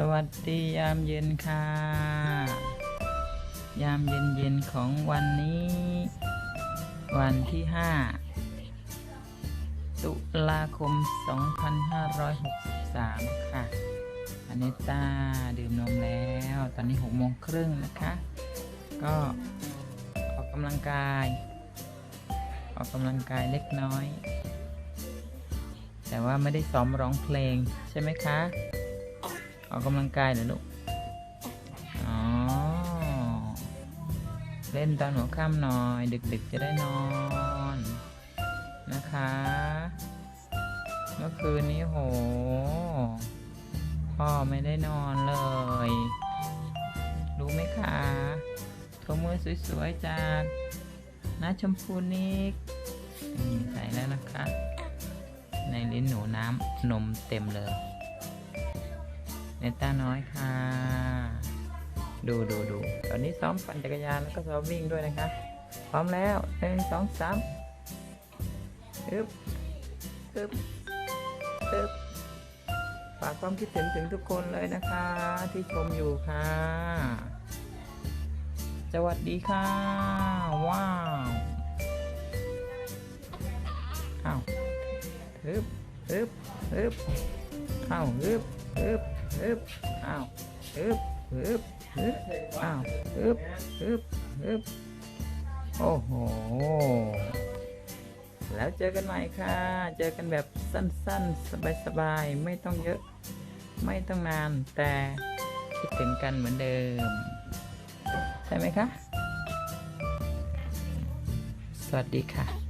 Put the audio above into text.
สวัสดียามเย็นค่ะ ยามเย็นเย็นของวันนี้ วันที่ 5 ตุลาคม 2563 ค่ะอันนี้ต้าดื่มนมแล้ว ตอนนี้6โมงครึ่งนะคะ ก็ออกกำลังกาย ออกกำลังกายเล็กน้อย แต่ว่าไม่ได้ซ้อมร้องเพลงใช่ไหมคะ ออกกำลังกายเหรอลูก อ๋อ เล่นตอนหัวค่ำหน่อย ดึกๆจะได้นอน นะคะ เมื่อคืนนี้โห พ่อไม่ได้นอนเลย รู้ไหมคะถุงมือสวยๆจากน้าชมพูนิกใส่แล้วนะคะ ในลิ้นหนูน้ำนมเต็มเลย เนต้าน้อยค่ะ ดูดูดูตอนนี้ซ้อมปั่นจักรยานแล้วก็ซ้อมวิ่งด้วยนะคะ พร้อมแล้วหนึ่งสองสามอึบอึบอึบฝากความคิดถึงถึงทุกคนเลยนะคะ ที่ชมอยู่ค่ะ สวัสดีค่ะ ว้าวอ้าวอึบอึบอึบ อ้าวอึบอึบอึบอ้าวอึบอึบอึบอ้าวอึบอึบอึบโอ้โห แล้วเจอกันใหม่ค่ะ เจอกันแบบสั้นๆ สบายๆ ไม่ต้องเยอะ ไม่ต้องนาน แต่คิดถึงกันเหมือนเดิม ใช่ไหมคะ สวัสดีค่ะ